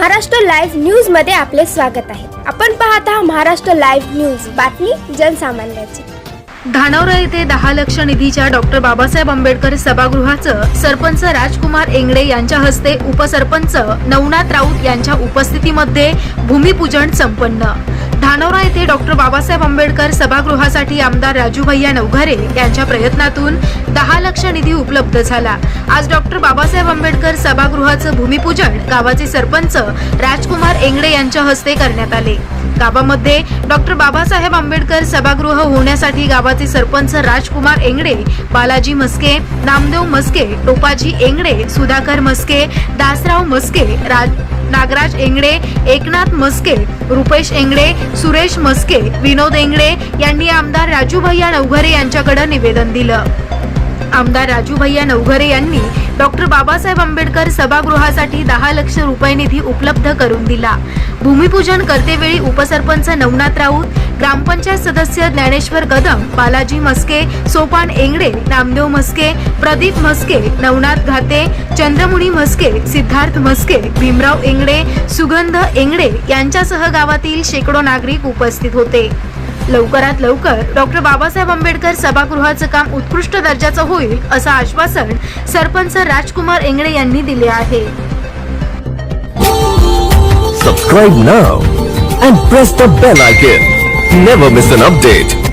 Maharashtra live न्यूजमध्ये आपले स्वागत आहे. आपण पाहत आहात महाराष्ट्र लाईव्ह न्यूज. बातमी जनसामान्याची. धानोरा येथे दहा लक्ष निधीच्या डॉक्टर बाबासाहेब आंबेडकर सभागृहाचं सरपंच राजकुमार एंगडे यांच्या हस्ते उपसरपंच नवनाथ राऊत यांच्या उपस्थितीमध्ये भूमिपूजन संपन्न. धानोरा येथे डॉक्टर बाबासाहेब आंबेडकर सभागृहासाठी आमदार राजू भैया नवघरे यांच्या प्रयत्नातून दहा लक्ष निधी उपलब्ध झाला. आज डॉक्टर बाबासाहेब आंबेडकर सभागृहाचं भूमिपूजन गावाचे सरपंच राजकुमार एंगडे यांच्या हस्ते करण्यात आले. गावामध्ये डॉक्टर बाबासाहेब आंबेडकर सभागृह होण्यासाठी गावाचे सरपंच राजकुमार एंगडे बालाजी मस्के नामदेव मस्के टोपाजी एंगडे सुधाकर मस्के दासराव मस्के राज नागराज एंगडे एकनाथ मस्के रुपेश एंगडे सुरेश मस्के विनोद एंगडे यांनी आमदार राजू भैया नवघरे यांच्याकडे निवेदन दिलं. आमदार राजू भैया नवघरे यांनी डॉक्टर बाबासाहेब आंबेडकर सभागृहासाठी दहा लक्ष रुपये निधी उपलब्ध करून दिला. भूमिपूजन करतेवेळी उपसरपंच नवनाथ राऊत ग्रामपंचायत सदस्य ज्ञानेश्वर कदम बालाजी मस्के सोपान एंगडे नामदेव मस्के प्रदीप मस्के नवनाथ घाते चंद्रमुनी मस्के सिद्धार्थ मस्के भीमराव एंगडे सुगंध एंगडे यांच्यासह गावातील शेकडो नागरिक उपस्थित होते. लवकरात लवकर डॉक्टर बाबासाहेब आंबेडकर सभागृहाचं काम उत्कृष्ट दर्जाचं होईल असं आश्वासन सरपंच राजकुमार एंगडे यांनी दिले आहे. Subscribe now and press the bell icon never miss an update